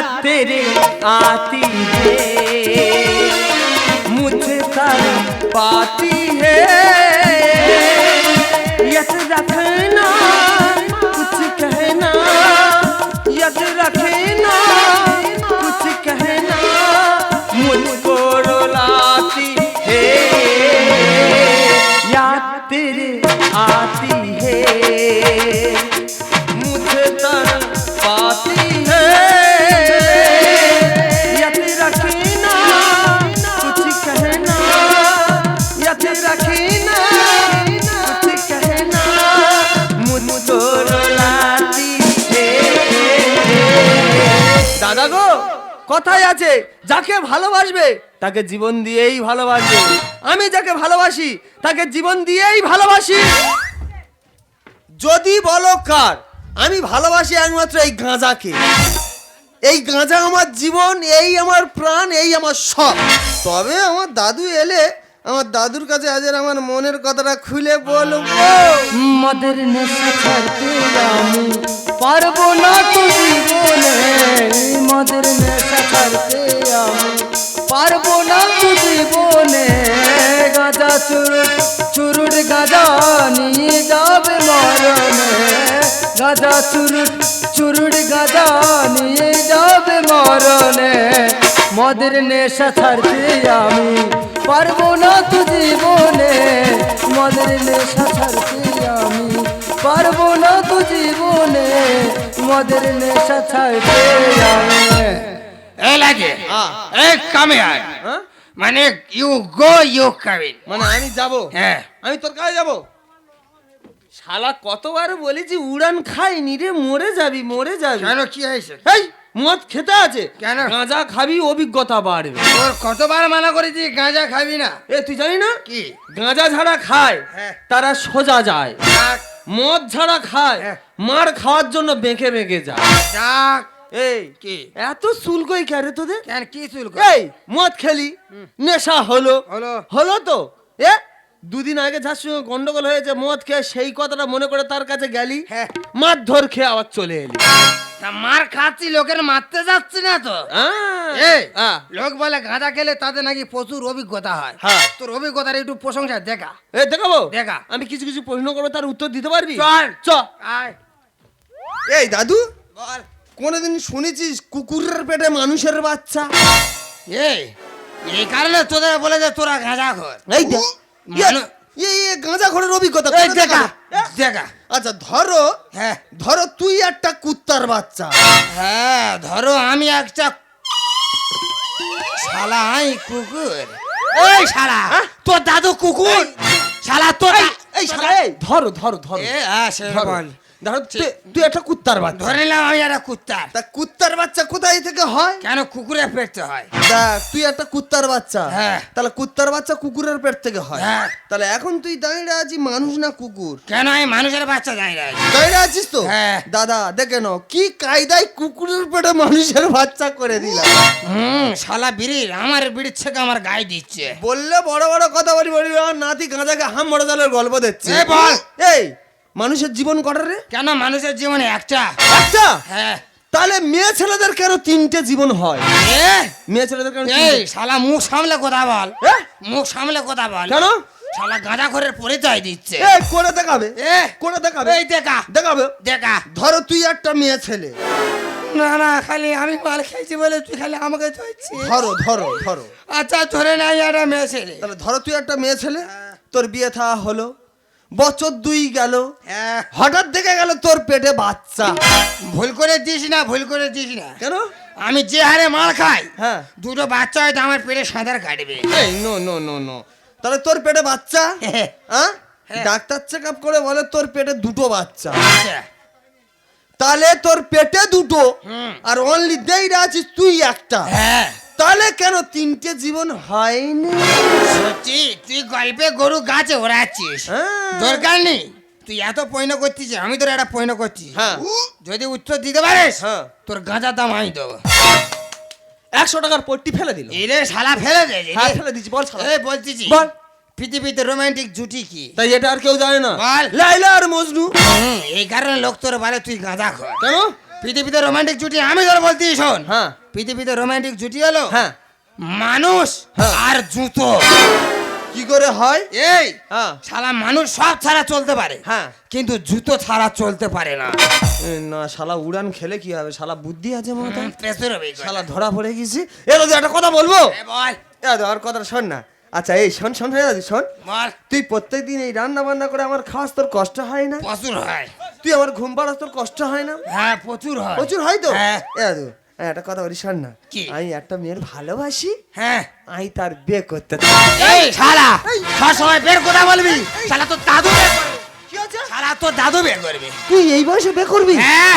तेरे आती है। मुझे तर पाती है। यस रखना আছে, যাকে ভালোবাসবে, তাকে জীবন দিয়েই ভালোবাসবে আমি যাকে ভালোবাসি, তাকে জীবন দিয়েই ভালোবাসি। যদি বলো কার, আমি ভালোবাসি একমাত্র এই গাঁজাকে। এই গাঁজা আমার জীবন, এই আমার প্রাণ, এই আমার সব। তবে আমার দাদু এলে, আমার দাদুর কাছে আজ আমার মনের কথাটা খুলে বলব। মদের নেশা ছাড়তে পারব না তো জীবনে মদের নেশা ছাড়তে আমি পারব না তো জীবনে গাজা চুরুট চুরুট গাজা নিয়ে যাবে মরণে। গাজা চুরুট চুরুট গাজা নিয়ে যাবে মরণে। মদের নেশা ছাড়তে আমি পারব না তো জীবনে মদের নেশা ছাড়তে আমি পারব না তো মদের নেশা ছাড়তে আমি এই লাগে? হ্যাঁ। এই কামে আয়। হ্যাঁ? মানে ইউ গো ইউ কামিন মানে আমি যাব? হ্যাঁ। আমি তোর কাছে যাব? শালা কতবার বলেছি উড়ান খাইনি রে মরে যাবি মরে যাবি। কেন কি হয়েছে? এই মদ খেতে আছে। কেন? গাঁজা খাবি অভিজ্ঞতা বাড়বে। তোর কতবার মানা করেছি গাঁজা খাবি না? এ তুই জানি না কি? গাঁজা ছাড়া খায় হ্যাঁ। তারা সোজা যায়। মদ ছাড়া খায় হ্যাঁ। মার খাওয়ার জন্য বেঁকে বেঁকে যায়। যাক। এই কি? এত শুল্কই ক্যারে তোদের? কেন কি চুলক এই মদ খেলি নেশা হলো। হলো। হলো তো? এ দুদিন আগে যার সঙ্গে গন্ডগোল হয়েছে মদ খেয়ে সেই কথাটা মনে করে তার কাছে গেলি হ্যাঁ। মারধর খেয়ে আবার চলে এলি। তা মার খাচ্ছি লোকের মারতে যাচ্ছি না তো। এই লোক বলে গাঁজা খেলে তাদের নাকি প্রচুর অভিজ্ঞতা হয়। হ্যাঁ। তোর অভিজ্ঞতার একটু প্রশংসা দেখা। এ দেখাবো? দেখা। আমি কিছু কিছু প্রশ্ন করব তার উত্তর দিতে পারবি? চল। চ। আয়। এই দাদু বল কোনোদিন শুনেছিস কুকুরের পেটে মানুষের বাচ্চা? এই এই কারণে তোদের বলে যে তোরা গাঁজা খর। এই দেখ মানু- এই গাঁজা ঘরের অভিজ্ঞতা এই দেখা দেখা। আচ্ছা ধরো হ্যাঁ। ধরো তুই একটা কুত্তার বাচ্চা। হ্যাঁ ধরো আমি একটা শালা আই কুকুর। এই শালা তোর দাদু কুকুর। শালা তোর এই শালা ধরো ধরো ধরো। এ আসে ধরো। বল। ধরো তুই- একটা কুত্তার বাচ্চা। ধরে নিলাম আমি একটা কুত্তার। তা কুত্তার বাচ্চা কোথায় থেকে হয়? কেন কুকুরে পেটতে হয়? দেখ তুই একটা কুত্তার বাচ্চা। হ্যাঁ। তাহলে কুত্তার বাচ্চা কুকুরের পেট থেকে হয়। হ্যাঁ। তাহলে এখন তুই দাঁড়িয়ে আছিস মানুষ না কুকুর? কেন আমি মানুষের বাচ্চা না দাঁড়িয়ে আছিস তো? হ্যাঁ। দাদা দেখে নাও কি কায়দায় কুকুরের পেটে মানুষের বাচ্চা করে দিলাম। হুম শালা বিড়ির আমার বিড়ির থেকে আমার গায়ে দিচ্ছে। বললে বড় বড় কথা বলি বলি আমার নাতি গাঁজাকে হাম বড় দলের গল্প দিচ্ছে। বল। এই মানুষের জীবন কটার রে? কেন মানুষের জীবনে একটা? একটা? হ্যাঁ। তাহলে মেয়ে ছেলেদের কেন তিনটে জীবন হয়? মেয়ে ছেলেদের কেন এই শালা মুখ সামলে কথা বল? মুখ সামলে কথা বল। কেন? শালা গাঁজা করে পরিচয় দিচ্ছে। এ করে দেখাবে? এ? করে দেখাবে? এই দেখা। দেখাবে? দেখা। ধরো তুই একটা মেয়ে ছেলে। না না খালি আমি মাল খেয়েছি বলে তুই খালি আমাকে ধরছি ধরো ধরো ধরো। আচ্ছা ধরে নাই একটা মেয়ে ছেলে। তাহলে ধরো তুই একটা মেয়ে ছেলে তোর বিয়ে থা হলো। বছর দুই গেল। হ্যাঁ। হঠাৎ দেখে গেল তোর পেটে বাচ্চা। ভুল করে দিস না ভুল করে দিস না। কেন? আমি যে হারে মাল খাই হ্যাঁ। দুটো বাচ্চা হয়তো আমার পেটে সাঁতার কাটবে। নো নো নো নো তাহলে তোর পেটে বাচ্চা? হ্যাঁ। হ্যাঁ। ডাক্তার চেক আপ করে বলে তোর পেটে দুটো বাচ্চা। আচ্ছা। তাহলে তোর পেটে দুটো আর অনলি দেইরা আছিস তুই একটা। হ্যাঁ। তাহলে কেন তিনটে জীবন হয়নি সত্যি তুই গল্পে গরু গাছে ওড়াচ্ছিস হ্যাঁ। দরকার নেই তুই এত পয়ন করছিস আমি তোর একটা পয়ন করছি হ্যাঁ। যদি উত্তর দিতে পারিস হ্যাঁ। তোর গাঁজা দাম আমি দেবো একশো টাকার পট্টি ফেলে দিল এই রে শালা ফেলে দে হ্যাঁ ফেলে দিচ্ছি বল শালা। এই বলতেছি বল। পৃথিবীতে রোমান্টিক জুটি কি তাই এটা আর কেউ জানে না বল। লাইলা আর মজনু এই কারণে লোক তোর বলে তুই গাঁজা খর কেন পৃথিবীতে রোমান্টিক জুটি আমি তোর বলতে শোন। হ্যাঁ। পৃথিবীতে রোমান্টিক জুটি হলো হ্যাঁ। মানুষ হ্যাঁ। আর জুতো। কি করে হয়? এই হ্যাঁ। শালা মানুষ সব ছাড়া চলতে পারে হ্যাঁ। কিন্তু জুতো ছাড়া চলতে পারে না। না শালা উড়ান খেলে কি হবে? শালা বুদ্ধি আছে মাথা পেছনে হবে শালা ধরা পড়ে গেছি। এ দাদু একটা কথা বলব? এ বল। আর কথাটা শোন না। আচ্ছা এই শোন শোন শোন। তুই প্রত্যেকদিন এই রান্না বান্না করে আমার খাওয়াস তোর কষ্ট হয় না? প্রচুর হয়। তুই আমার ঘুম পাড়াস তোর কষ্ট হয় না? হ্যাঁ প্রচুর হয়। প্রচুর হয় তো? হ্যাঁ। হ্যাঁ, একটা কথা বলি শোন না। আমি একটা মেয়ের ভালোবাসি। হ্যাঁ। আমি তার বিয়ে করতে এই শালা! সব সময় বের কথা বলবি? শালা তো দাদু শালা তো দাদু করবে। তুই এই বয়সে বিয়ে করবি? হ্যাঁ।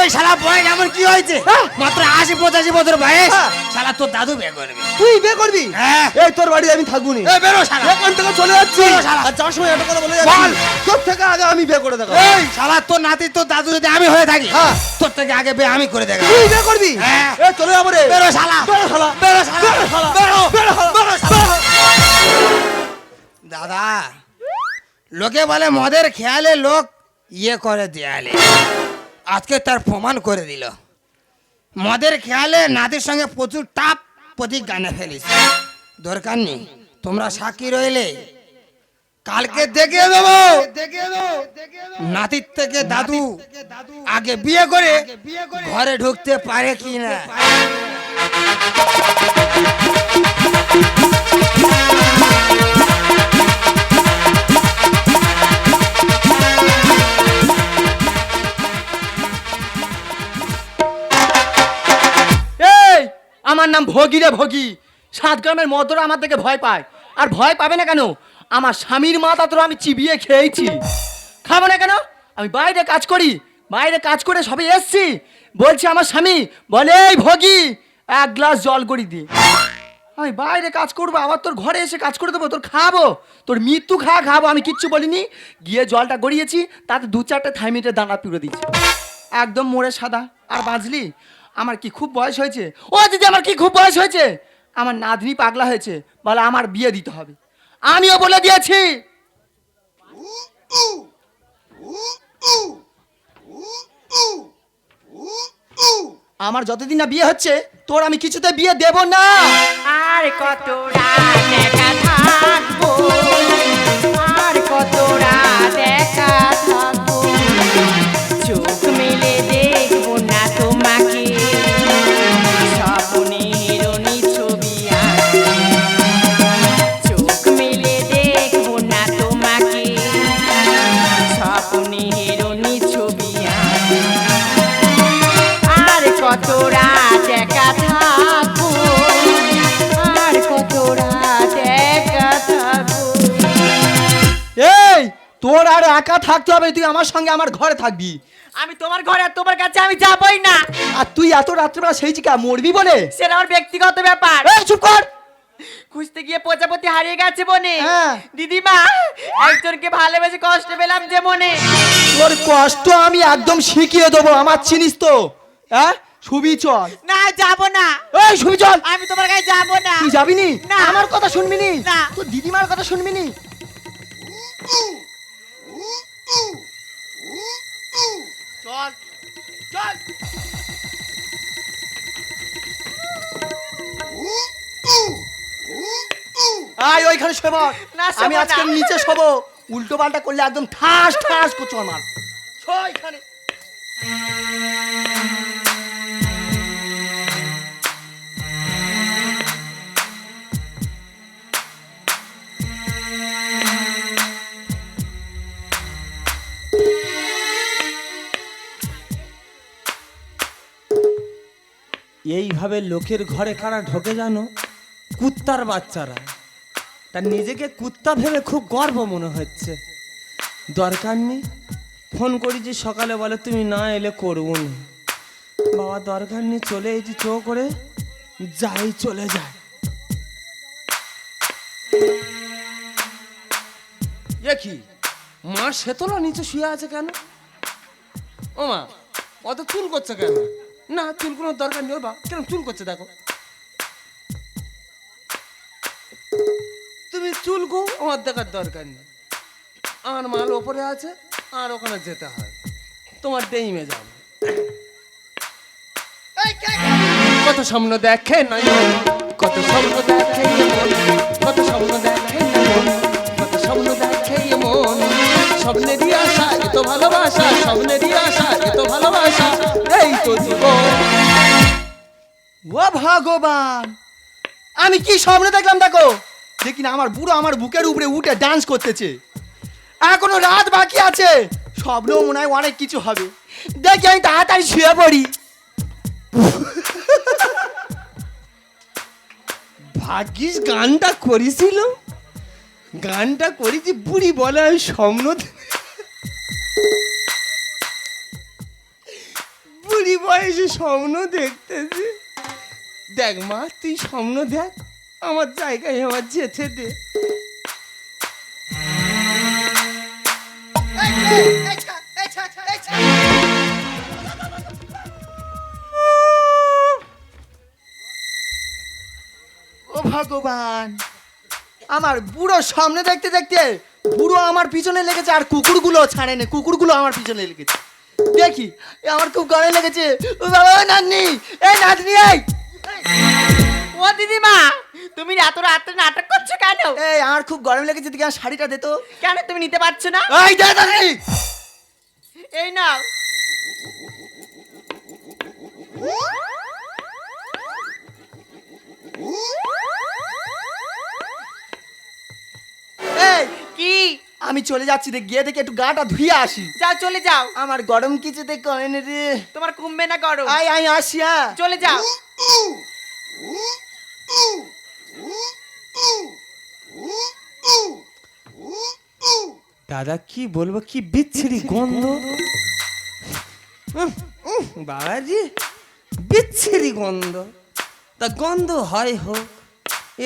এই শালা বয়স এমন কি হয়েছে? মাত্র আশি পঁচাশি বছর বয়স। হ্যাঁ। শালা তোর দাদু করবে। তুই বিয়ে করবি? হ্যাঁ। এই তোর আমি থাকব নি। এই বেরো শালা। এখান থেকে চলে যাচ্ছি। বেরো শালা। আর যাওয়ার সময় একটা কথা বলে বল। তোর থেকে আগে আমি বিয়ে করে দেখাবো। এই শালা তোর নাতি তোর দাদু যদি আমি হয়ে থাকি হ্যাঁ। তোর থেকে আগে বে আমি করে দেখা তুই বিয়ে করবি? হ্যাঁ। এ চলে যাব রে। বেরো শালা। বেরো শালা। বেরো শালা। বেরো শালা। বেরো। বেরো শালা। লোকে বলে, মদের খেয়ালে লোক ইয়ে করে দেয়ালে। আজকে তার প্রমাণ করে দিল। মদের খেয়ালে নাতির সঙ্গে প্রচুর টাপ গানে ফেলিস। দরকার নেই, তোমরা সাক্ষী রইলে। কালকে দেখে দেবো। নাতির থেকে দাদু আগে বিয়ে করে ঘরে ঢুকতে পারে কি না? আমার নাম ভগী রে ভগী। সাত গ্রামের মদরা আমার থেকে ভয় পায়। আর ভয় পাবে না কেন? আমার স্বামীর মাথা তো আমি চিবিয়ে খেয়েছি। খাব না কেন? আমি বাইরে কাজ করি। বাইরে কাজ করে সবে এসছি। বলছে আমার স্বামী, বলে, এই ভগী, এক গ্লাস জল করি দি। আমি বাইরে কাজ করব, আবার তোর ঘরে এসে কাজ করে দেবো, তোর খাব। তোর মৃত্যু খা, খাব, আমি কিচ্ছু বলিনি। গিয়ে জলটা গড়িয়েছি, তাতে দু চারটে থাইমিটের দানা পিড়ে দিচ্ছি একদম মোড়ে সাদা। আর বাঁচলি? আমার কি খুব বয়স হয়েছে? ও দিদি আমার কি খুব বয়স হয়েছে? আমার নাতনি পাগলা হয়েছে, বলে আমার বিয়ে দিতে হবে। আমিও বলে দিয়েছি। আমার যতদিন না বিয়ে হচ্ছে, তোর আমি কিছুতে বিয়ে দেব না। আর কত রাত একা থাকতে হবে তুই আমার সঙ্গে আমার ঘরে থাকবি। আমি তোমার ঘরে আর তোমার কাছে আমি যাবই না। আর তুই এত রাত্রেবেলা সেই চিকা মরবি বলে? সেটা আমার ব্যক্তিগত ব্যাপার। এই চুপ কর! খুঁজতে গিয়ে প্রজাপতি হারিয়ে গেছে বনে। হ্যাঁ। দিদিমা একজনকে ভালোবেসে কষ্ট পেলাম যে মনে। তোর কষ্ট আমি একদম শিখিয়ে দেবো আমার চিনিস তো? হ্যাঁ? সুবি চল। না যাব না। এই সুবি চল। আমি তোমার কাছে যাব না। তুই যাবি নি? না। আমার কথা শুনবি নি? না। তোর দিদিমার কথা শুনবি নি? চল চল। আয় ওইখানে শোব শোবো আমি আজকে নিচে শোবো। উল্টো পাল্টা করলে একদম ঠাস ঠাস করছ আমার। শো এখানে। এইভাবে লোকের ঘরে কারা ঢোকে জানো? কুত্তার বাচ্চারা। তার নিজেকে কুত্তা ভেবে খুব গর্ব মনে হচ্ছে। দরকার নেই? ফোন করি যে সকালে বলে, তুমি না এলে করব না। বাবা, দরকার নেই, চলে এসেছি চো করে। যাই, চলে যায় এ কি? মা সেতলা নিচে শুয়ে আছে কেন? ও মা অত চুল করছে কেন? না চুল কোনো দরকার নেই বা কেন চুল করছে দেখো। তুমি চুল গো আমার দেখার দরকার নেই। আমার মাল ওপরে আছে আর ওখানে যেতে হয়। তোমার ডেইমে যাও কত স্বপ্ন দেখে নয়ন কত স্বপ্ন দেখে কত স্বপ্ন দেখে কত স্বপ্ন দেখে মন স্বপ্নেরই আশা এত ভালোবাসা স্বপ্নেরই আশা এত ভালোবাসা। ও ভগবান, আমি কি স্বপ্ন দেখলাম দেখো? দেখি না, আমার বুড়ো আমার বুকের উপরে উঠে ডান্স করতেছে। এখনও রাত বাকি আছে স্বপ্ন মনে হয় অনেক কিছু হবে। দেখি আমি তাড়াতাড়ি শুয়ে পড়ি। ভাগ্যিস গানটা করেছিল। গানটা করেছি বুড়ি বলে আমি স্বপ্ন স্বপ্ন দেখতেছি। দেখ মা, তুই স্বপ্ন দেখ, আমার জায়গায় আমার যেতে দে। ও ভগবান, আমার বুড়ো সামনে দেখতে দেখতে বুড়ো আমার পিছনে লেগেছে আর কুকুরগুলো ছাড়েনি, কুকুরগুলো আমার পিছনে লেগেছে। দেখি এ আমার খুব গড়ে লেগেছে। ও বাবা ও নাতনি এই নাতনি এই। ও দিদিমা তুমি এত রাত্রে নাটক করছ কেন? এই আমার খুব গরম লেগেছে দিকে আমার শাড়িটা দে তো। কেন তুমি নিতে পারছ না? এই দে নাতনি এই নাও। এই কি? আমি চলে যাচ্ছি রে গিয়ে দেখে একটু গাটা ধুয়ে আসি। যাও চলে যাও। আমার গরম কিছুতে কমেনি রে। তোমার কমবে না করো আয় আই আসি হ্যাঁ চলে যাও। দাদা কি বলব কি বিচ্ছিরি গন্ধ? বাবাজি বিচ্ছিরি গন্ধ। তা গন্ধ হয় হোক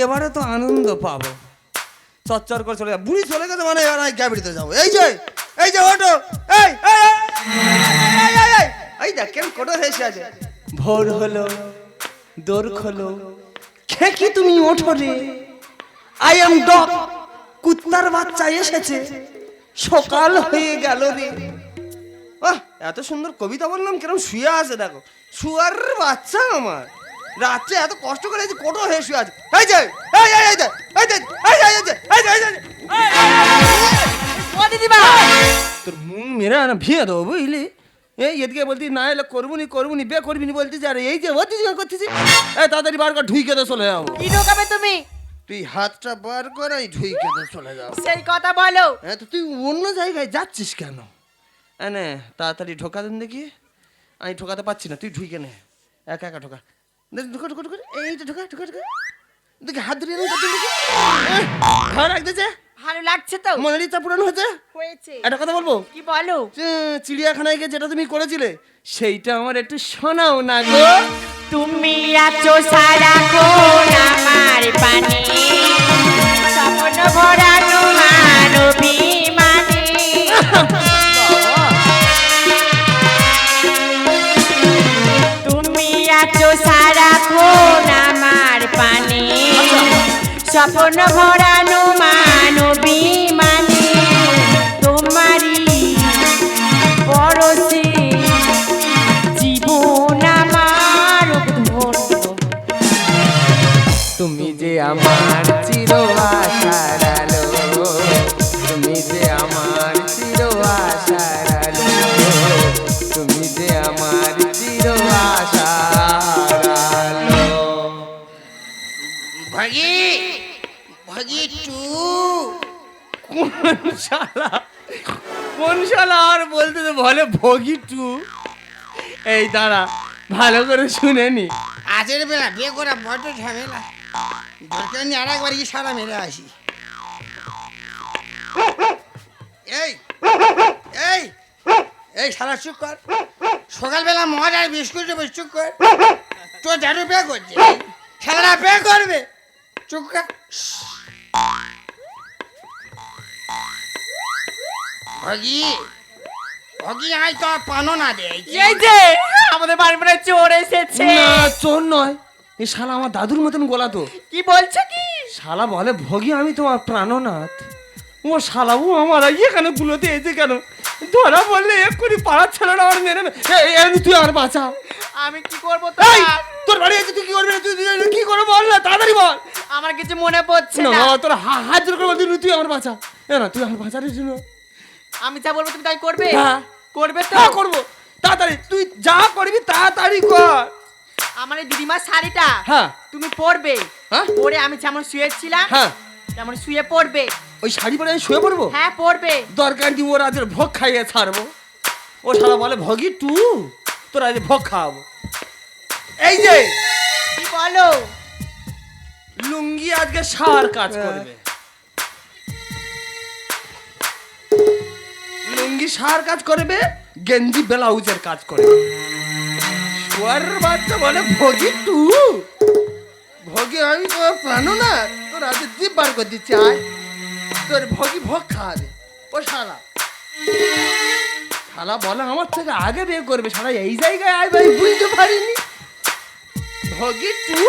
এবারে তো আনন্দ পাবো। চচ্চর করে চলে যা বুড়ি চলে গেছে মানে আমি ক্যাবিটিতে যাব। এই যে এই যে ওটো এই এই, দেখ কেন কোটো হেসে আছে ভোর হলো দোর খোলো। খেকি তুমি ওঠো রে আই এম ডগ কুত্তার বাচ্চা এসেছে। সকাল হয়ে গেল রে। বাহ এত সুন্দর কবিতা বললাম কেরম শুয়ে আছে দেখো। শুয়ার বাচ্চা আমার। রাত্রে এত কষ্ট করে কোটো হয়ে শুয়ে আছে। এই যে এই এই এই যে এই যে এই যে এই যে এই এই ও দিদিমা তোর মুখ মেরে না ভিয়ে দেবো বুঝলি? এই এদিকে বলতি না এলে করবুনি করবুনি বে করবি নি বলতিস আর এই যে হতিস করতেছি। এই তাড়াতাড়ি বার কর ঢুইকে তো চলে যাব। কি ঢোকাবে তুমি? তুই হাতটা বার কর এই ঢুইকে তো চলে যাব। সেই কথা বলো। হ্যাঁ তো তুই অন্য জায়গায় যাচ্ছিস কেন? এনে তাড়াতাড়ি ঢোকা দেন দেখি। আমি ঢোকাতে পারছি না তুই ঢুকে নে। একা একা ঢোকা। ঢোকা ঢোকা ঢোকা এইটা ঢোকা ঢোকা ঢোকা। দেখি হাত নেই দেখি ভালো লাগতেছে। ভালো লাগছে তো। মনের ইচ্ছা পূরণ হয়েছে? হয়েছে। একটা কথা বলব? কি বলো? চিড়িয়াখানায় গিয়ে যেটা তুমি করেছিলে সেইটা আমার একটু শোনাও না গো। তুমি আছো সারাক্ষণ আমার পানে। স্বপ্ন ভরানো মানবী মানে তুমি আছো সারাক্ষণ স্বপ্ন ভরানো মানবী মানে তোমারই পরশে জীবন আমার তুমি যে আমার চির আশার আলো তুমি যে আমার চির আশার আলো তুমি যে আমার চির আশার আলো। ভাগি ভাগি টু কোন শালা? কোন শালা আর বলতে তো বলে ভগি টু এই দাঁড়া ভালো করে শুনে নি। আজের বেলা বিয়ে করা বড্ড ঝামেলা। দরকার নেই আর একবার ইশারা মেরে আসি। এই এই এই সারা চুপ কর। সকালবেলা মদ আর বিস্কুট চুপ কর। তোর দাদু পে করছে। সারাটা পে করবে। চুপ কর। ভগি ভগি আয় তো পানো না দে এই যে আমাদের বাড়ি পরে চোর এসেছে। না চোর নয়। এই শালা আমার দাদুর মতন গোলা তো। কি বলছো কি? শালা বলে ভগি আমি তোমার প্রাণনাথ। ও শালা ও আমার এখানে গুলোতে এসে কেন? ধরা বললে এক্ষুনি পাড়ার ছেলেরা আমার মেরে তুই আমার বাঁচা। আমি কি করব তোর? বাড়ি তুই কি করবি তুই তুই- কি করব বল না তাড়াতাড়ি বল। আমার কিছু মনে পড়ছে না না। তোর হাত জোর করে বলছি তুই আমার বাঁচা। না তুই আমার বাঁচার জন্য। আমি যা বলব তুমি তাই করবে? হ্যাঁ। করবে তো? তা করব। তাড়াতাড়ি তুই যা করবি তাড়াতাড়ি কর। আমার এই দিদিমার শাড়িটা হ্যাঁ। তুমি পরবে। হ্যাঁ? পরে আমি যেমন শুয়েছিলাম হ্যাঁ। তেমন শুয়ে পড়বে। ওই শাড়ি পরে আমি শুয়ে পড়ব? হ্যাঁ পড়বে। দরকার নেই ওর আজের ভোগ খাইয়ে ছাড়বো? ও সারা বলে ভগি টু। তোর আজ ভোগ খাওয়াবো। এই যে। কি বলো? লুঙ্গি আজকে সার কাজ করবে। লুঙ্গি সার কাজ করবে গেঞ্জি ব্লাউজের কাজ করবে। শুয়ার বাচ্চা বলে ভগি টু ভগি আমি তো প্রাণো না তোর আজ জিপ বার করে দিচ্ছি আয়। তোর ভগি ভোগ খাওয়াবে ও শালা। শালা বলে আমার থেকে আগে বিয়ে করবে শালা এই জায়গায় আয় ভাই বুঝতে পারিনি। ভগি টু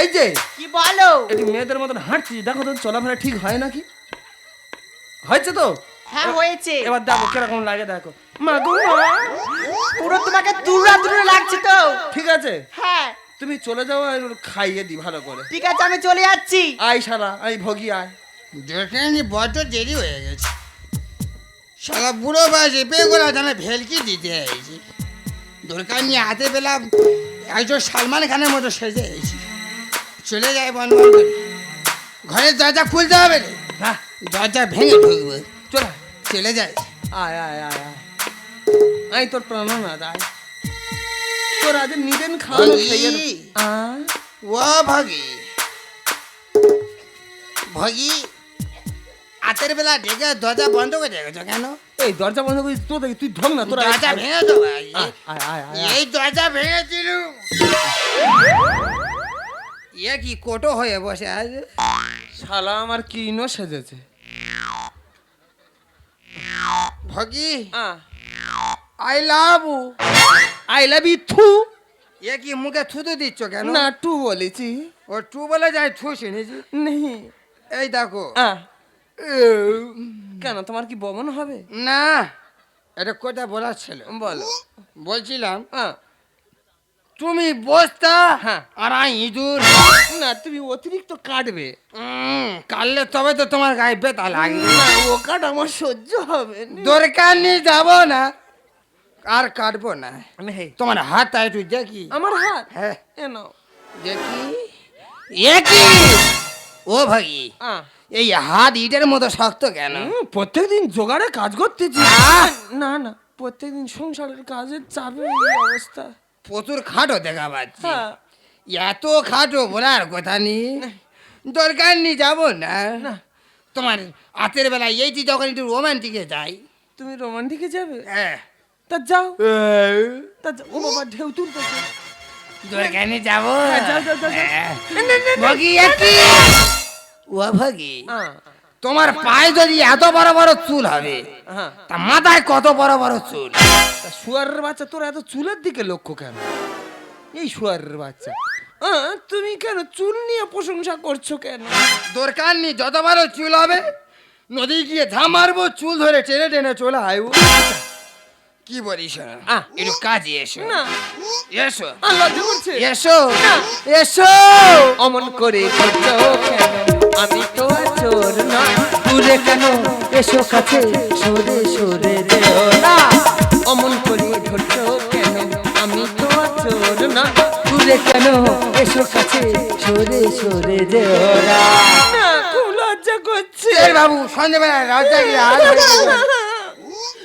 এই যে কি বলো? একটু মেয়েদের মতন হাঁটছি দেখো তো চলাফেরা ঠিক হয় নাকি? হয়েছে তো? হ্যাঁ হয়েছে। এবার দেখো কীরকম লাগে দেখো। মা গো মা। পুরো তোমাকে দূরা দূরে লাগছে তো। ঠিক আছে? হ্যাঁ। তুমি চলে যাও আর খাইয়ে দি ভালো করে। ঠিক আছে আমি চলে যাচ্ছি। আয় শালা আই ভগি আয়। যেখানে বড্ড দেরি হয়ে গেছে। সারা বুড়ো বয়সে বিয়ে করা জানে ভেলকি দিতে হয়েছে দরকার নিয়ে হাতে পেলাম। একজন সালমান খানের মতো সেজে এসেছি। চলে যায় বন্ধ করে। ঘরের দরজা খুলতে হবে রে। হ্যাঁ দরজা ভেঙে ঢুকবো। চল। চলে যায়। আয় আয় আয় আয়। আই তোর প্রাণ না আয় তোর আজ নিদেন খাওয়ানো। খাইয়ে ও ভগি। ভগি হাতের বেলা ডেকে দরজা বন্ধ করে রেখেছো কেন? এই দরজা বন্ধ করে তো দেখি তুই ঢং না তোর দরজা ভেঙে আয় এই দরজা ভেঙেছিল। ইয়ে কি কোটো হয়ে বসে আছে শালা আমার কি ইনো সেজেছে। ভগি I love I love you থু এ কি মুখে থুতু দিচ্ছ কেন? না টু বলেছি। ও টু বলে যায় থু শুনেছি। নেই। এই দেখো আহ, কেন তোমার কি বমন হবে? না এটা কোথা বলার ছিল? বলো। বলছিলাম আহ, তুমি বসতা হ্যাঁ। আর আমি ইঁদুর। না তুমি অতিরিক্ত কাটবে। কাটলে তবে তো তোমার গায়ে বেতা লাগবে। না ও কাট আমার সহ্য হবে দরকার নিয়ে যাব না। আর কাটবো না। নেই। তোমার হাত একটু দেখি। আমার হাত? হ্যাঁ। দেখি। ও ভাগি। আহ, এই হাত ইটের মতো শক্ত কেন? প্রত্যেকদিন জোগাড়ে কাজ করতেছি! না না প্রত্যেকদিন সংসারের কাজের চাপে অবস্থা। প্রচুর খাটো দেখা পাচ্ছি। হ্যাঁ। এত খাটো বলার কথা নেই দরকার নেই যাব না। তোমার হাতের বেলা এইটি যখন একটু রোমান্টিকে যাই। তুমি রোমান্টিকে যাবে? হ্যাঁ। তা যাও। তা ও বাবা ঢেউ তুলতেছে। দরকার নেই যাব। হ্যাঁ, যাও, যাও, যাও, তোমার পায়ে যদি এত বড় বড় চুল হবে হ্যাঁ। তা মাথায় কত বড় বড় চুল? তা শুয়ারের বাচ্চা তোর এত চুলের দিকে লক্ষ্য কেন? এই শুয়ারের বাচ্চা। তুমি কেন চুল নিয়ে প্রশংসা করছ কেন? দরকার নেই যত বড় চুল হবে নদী গিয়ে ঝাঁ মারবো চুল ধরে টেনে টেনে চলে আইবো। কি বলিস। একটু কাজে এসো। না। এসো। এসো। এসো। অমন করে করছ কেন? আমি তো চোর না। দূরে কেন এসো কাছে? সরে সরে দেও না। অমন করে ধরছো কেন? আমি তো চোর না। দূরে কেন এসো কাছে? সরে সরে দেও না। না খুব লজ্জা করছে। বাবু সন্ধ্যেবেলা রাজা গিয়ে হাত ধরে দিবো। এই,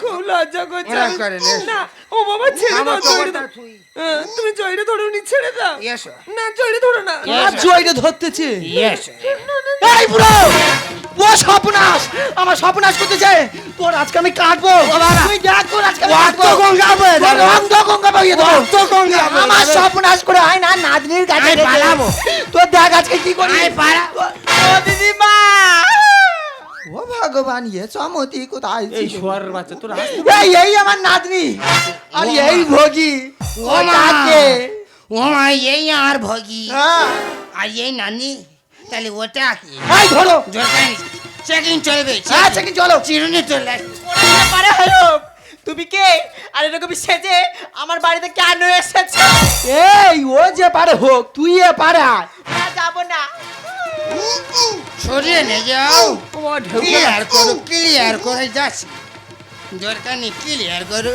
খুব লজ্জা করছে। আমি- না। ও বাবা ছেড়ে দাও জয়রে দাও তুমি জয়রে ধরো নি ছেড়ে দাও। না জয়রে ধরো না। Yes, sir. ধরতেছে? এই বুড়ো! ও আমার করতেছে। তোর আজকে আমি কাটবো। তুই দেখ তোর আজকে রক্ত কাটবো। গঙ্গা বয়ে রক্ত গঙ্গা বইয়ে দেবো। রক্ত গঙ্গা আমার যাবে। করে আয় না নাতনির কাছে পালাবো। তোর দেখ আজকে কি করি। পালা। ও দিদিমা! ও ভগবান ইয়ে চমতি কোথায় এই? শোয়ারের বাচ্চা তোর আসতে এই এই আমার নাতনি। আর এই। ভোগী ও ও মা। কাকে? ও মা এই আর ভগি। হ্যাঁ। আর এই নানি তাহলে ওটা কি? এই ধরো। চেকিং চলবে হ্যাঁ চেকিং। চলো। চিরুনি চলে ওরা পারে হলুক তুমি কে? আর এরকম সেজে আমার বাড়িতে কেন এসেছ? এই ও যে পারে হোক তুই এ পারে আয়। না যাব না। সরিয়ে নিয়ে যাও। ও ক্লিয়ার করো ক্লিয়ার করে যাচ্ছি। দরকার নেই ক্লিয়ার করো।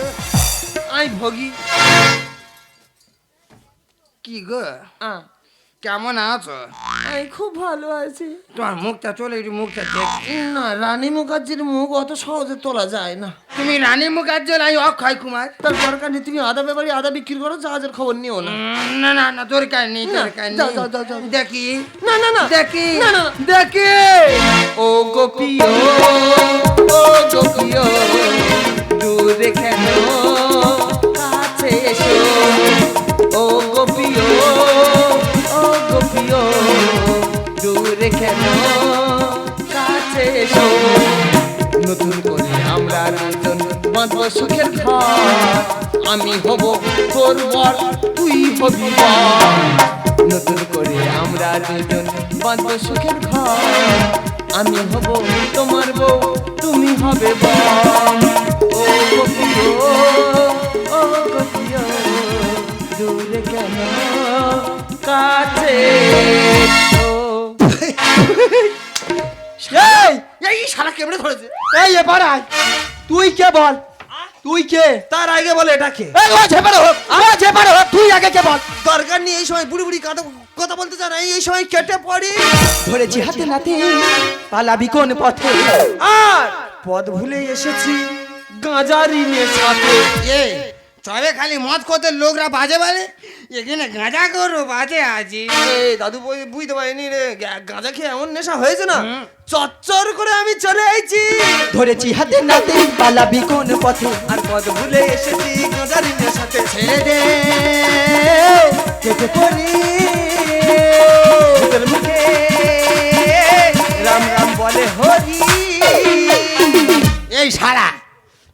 আই ভগি। কি গো? কেমন আছো? আমি খুব ভালো আছি। তোমার মুখটা চলে একটু মুখটা দেখ। না রানী মুখার্জির মুখ অত সহজে তোলা যায় না। তুমি রানী মুখার্জি আমি অক্ষয় কুমার? তার দরকার নেই তুমি আদা ব্যাপারে আদা বিক্রি করো জাহাজের খবর নিও না। না না না দরকার নেই দরকার নেই। দেখি। না না না। দেখি। না না। দেখে। ও গোপিও ও গোপিও দূরে কেন কাছে এসো? ও গোপিও দূরে কেন কাছে এসো। নতুন করে আমরা দুজন বাঁধব সুখের ঘর। আমি হব তোর বর, তুই হবি নতুন করে আমরা দুজন বাঁধব সুখের ঘর। আমি হব তোমার বউ, তুমি হবে বর। ও ও দূরে কেন? কাছে। এই এই শালা কেমনে ধরেছে? এই এবার আয় তুই কে বল? তুই কে? তার আগে বলে এটাকে এই ও ঝেপারে হোক ও ঝেপারে হোক তুই আগে কে বল? দরকার নেই এই সময় বুড়ি বুড়ি কথা কথা বলতে চান এই এই সময় কেটে পড়ি। ধরেছি হাতে নাতে পালাবি কোন পথে? আর পদ ভুলে এসেছি গাঁজারিনের সাথে। এ তবে খালি মদ করতে লোকরা বাজে বলে? এখানে গাঁজা করো বাজে আছি এই দাদু বই বুঝতে পারিনি রে গাঁজা খেয়ে এমন নেশা হয়েছে না? চচ্চর করে আমি চলে আইছি। ধরেছি হাতে নাতে পালাবি কোন পথে? আর পদ ভুলে এসেছি গাঁজারিনের সাথে ছেড়ে দে কেটে পড়ি। মুখে রাম রাম বলে হরি। এই সারা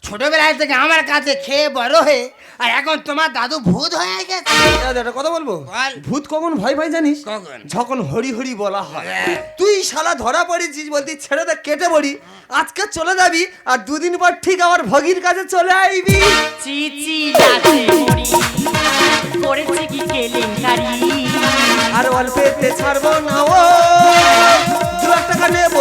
ছোটবেলায় থেকে আমার কাছে খেয়ে বড় হয়ে আর এখন তোমার দাদু ভূত হয়ে গেছে। দাদা, একটা কথা বলব? বল। ভূত কখন ভয় পাই জানিস? কখন? যখন হরি হরি বলা হয়। হ্যাঁ। তুই শালা ধরা পড়েছিস বলতি ছেড়ে দে কেটে পড়ি। আজকে চলে যাবি আর দুদিন পর ঠিক আমার ভগির কাছে চলে আইবি। চিচি মুড়ি করেছে কি কেলেঙ্কারি? আর অল্পেতে ছাড়বো না ও। দু টাকা নেব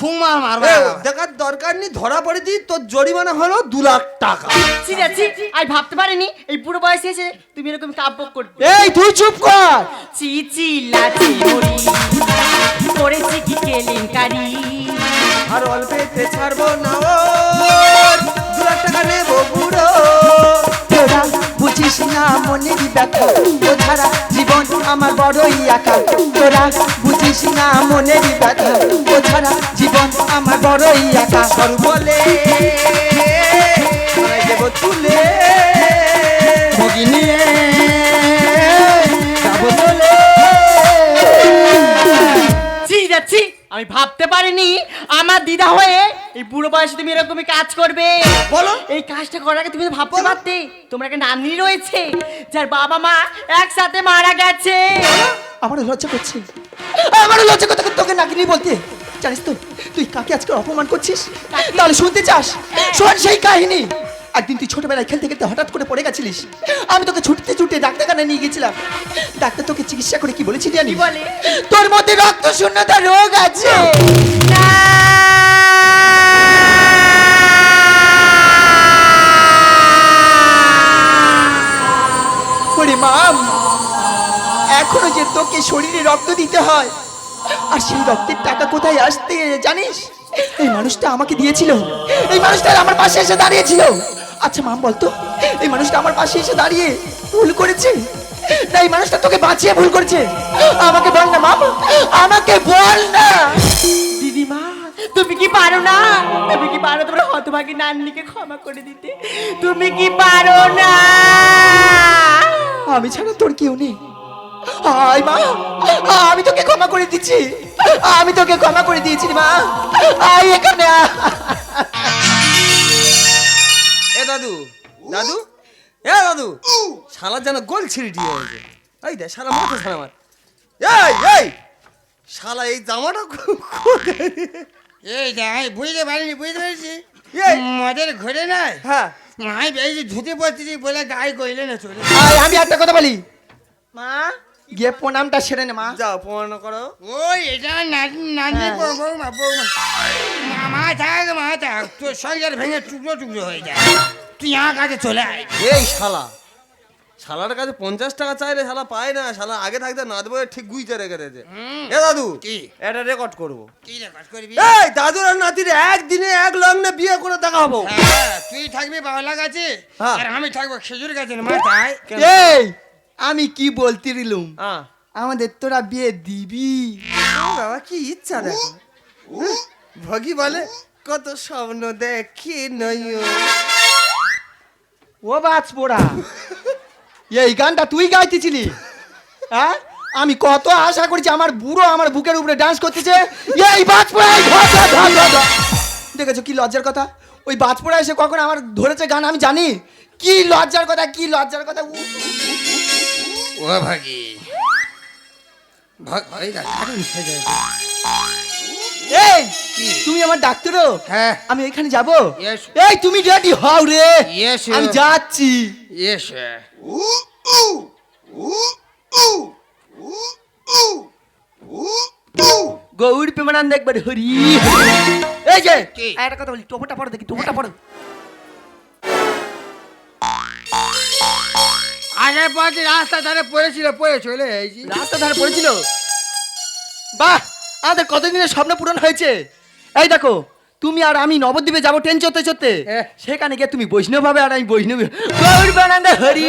খুব মার মারবে। দেখার দরকার নেই ধরা পড়ে দিই তোর জরিমানা হলো দু লাখ টাকা। ঠিক আছে আমি ভাবতে পারিনি এই পুরো বয়সে এসে তুমি এরকম কাব্য করবে। এই তুই চুপ কর। চি চি লাচি মুড়ি করেছি কি কেলেঙ্কারি। আর অল্পেতে ছাড়বো না ও। মনের ব্যথা। ও ছাড়া জীবন আমার বড়ই একা। তোরা বুঝিস না মনের ব্যথা। ও ছাড়া জীবন আমার বড়ই একা। সর বলে তুলে। ভগি নিয়ে যাব তোলে চিরাচি আমি ভাবতে পারিনি, আমার দিদা হয়ে এই বুড়ো বয়সে তুমি এরকমই কাজ করবে? বলো। এই কাজটা করার আগে তুমি তো ভাবতে পারতে তোমার একটা নানি রয়েছে যার বাবা মা একসাথে মারা গেছে। আমার লজ্জা করছে। আমার লজ্জা করতে তোকে নাকিনি বলতে। জানিস তো তুই কাকে আজকে অপমান করছিস? তাহলে শুনতে চাস। শোন সেই কাহিনী। একদিন তুই ছোটবেলায় খেলতে খেলতে হঠাৎ করে পড়ে গেছিলিস? আমি তোকে ছুটতে ছুটে ডাক্তারখানায় নিয়ে গেছিলাম ডাক্তার তোকে চিকিৎসা করে কি বলেছি জানি বলে? তোর মধ্যে রক্ত শূন্যতা রোগ আছে। ওরে মাম এখনও যে তোকে শরীরে রক্ত দিতে হয় আর সেই রক্তের টাকা কোথায় আসতে জানিস? এই মানুষটা আমাকে দিয়েছিল। এই মানুষটা আমার পাশে এসে দাঁড়িয়েছিল। আচ্ছা মাম বলতো এই মানুষটা আমার পাশে এসে দাঁড়িয়ে ভুল করেছে? না এই মানুষটা তোকে বাঁচিয়ে ভুল করেছে। আমাকে বল না মাম আমাকে বল না। দিদিমা তুমি কি পারো না? তুমি কি পারো তোমার হতভাগী নান্নিকে ক্ষমা করে দিতে? তুমি কি পারো না? আমি ছাড়া তোর কেউ নেই। আয় মা আমি তোকে ক্ষমা করে দিচ্ছি। আমি তোকে ক্ষমা করে দিয়েছি মা। আয় এখানে এ দাদু দাদু? এ দাদু শালা যেন গোল ছিঁড়ি দিয়ে হয়েছে। এই দে শালা মাথা শালা আমার। এই এই শালা এই জামাটা? এই দেখ বুঝতে পারিনি বুঝতে পেরেছি। মদের ঘরে নাই? হ্যাঁ। আমি যে ধুতে পড়তেছি বলে গায়ে কইলে না চলে। আমি একটা কথা বলি। মা? গিয়ে প্রণামটা সেরে নে মা। যাও প্রমাণ করো। ওই এটা নাতি হ্যাঁ। বৌমা বৌমা মা থাক মা থাক তোর সংসার ভেঙে টুকরো টুকরো হয়ে যায়। তুই আমার কাছে চলে আয়। এই শালা শালার কাছে পঞ্চাশ টাকা চাইলে শালা পায় না শালা আগে থাকতে না দেবো ঠিক গুইতে রেখে দিয়েছে। এ দাদু কি? এটা রেকর্ড করব। কি রেকর্ড করবি? এই দাদুর আর নাতির একদিনে এক লগ্নে বিয়ে করে দেখা হব। হ্যাঁ, তুই থাকবি বাবলা গাছে হ্যাঁ। আর আমি থাকব খেজুর গাছের মাথায়। এই! আমি কি বলতে দিলুম আমাদের তোরা বিয়ে দিবি। বাবা কি ইচ্ছা দেখো। ভগি বলে কত স্বপ্ন দেখি নয়। ও বাজ পোড়া। এই গানটা তুই গাইতেছিলি? হ্যাঁ আমি কত আশা করেছি আমার বুড়ো আমার বুকের উপরে ডান্স করতেছে। এই বাজ পোড়া। দেখেছ কি লজ্জার কথা? ওই বাজ পোড়া এসে কখন আমার ধরেছে গান আমি জানি? কি লজ্জার কথা কি লজ্জার কথা? উ, ও ভাগি এই হয়ে তুমি আমার ডাক্তারও? হ্যাঁ। আমি এখানে যাব? Yes. এই তুমি রেডি হও রে। Yes, আমি. যাচ্ছি। ইয়েস গৌর প্রেমানন্দ একবার হরি হরি। এই যে একটা কথা বলি টোপটা পড়ো দেখি টোপটা পড়ো। আগের পথে রাস্তা ধারে পড়েছিল পড়ে চলে এসেছি। রাস্তা ধারে পড়েছিল? বাহ আমাদের কতদিনের স্বপ্ন পূরণ হয়েছে? এই দেখো তুমি আর আমি নবদ্বীপে যাব ট্রেন চড়তে চড়তে। সেখানে গিয়ে তুমি বৈষ্ণব হবে আর আমি বৈষ্ণবী গৌর প্রেমানন্দ হরি।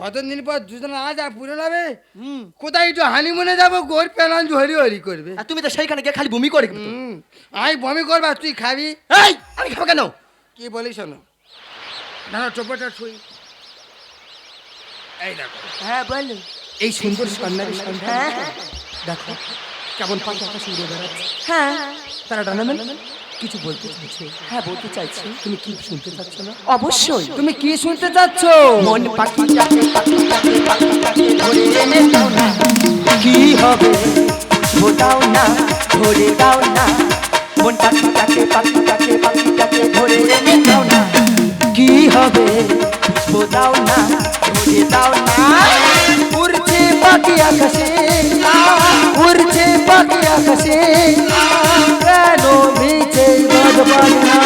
কতদিন পর দুজন আজ আর পুরো হবে। কোথায় একটু হানিমুনে যাব? গোর পেলান হরি হরি করবে। আর তুমি তো সেইখানে গিয়ে খালি বমি করে আমি বমি করবা তুই খাবি? আমি খাব কেন? কি বলিস শোনো? না টোপটা ছুই। হ্যাঁ বলো। এই সুন্দর সন্ন্যাসী সন্ধ্যা দেখো। কেমন পাখি আকাশে উড়ে বেড়াচ্ছে। হ্যাঁ। তারা ডানামেন কিছু বলতে চাইছে? হ্যাঁ বলতে চাইছি। তুমি কি শুনতে চাচ্ছ না? অবশ্যই। তুমি কি শুনতে চাচ্ছ? মন ধরে এনে দাও না। কি হবে? বোটাও না ধরে দাও না। মন পাখিটাকে পাখিটাকে পাখিটাকে ধরে এনে দাও না। কি হবে? বোটাও না ধরে দাও না উড়ছে পাখি আকাশে উড়ছে পাখি আকাশে কেন মিছে বাজবাজ না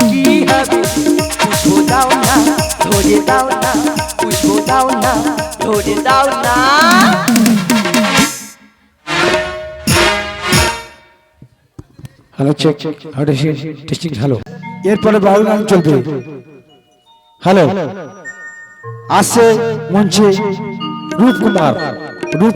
কি হবে পুষ্প দাও না ধরে দাও না পুষ্প দাও না ধরে দাও না hello check hello testing hello এরপরে বাউল গান চলবে। হ্যালো? আসছে মঞ্চে রূপ কুমার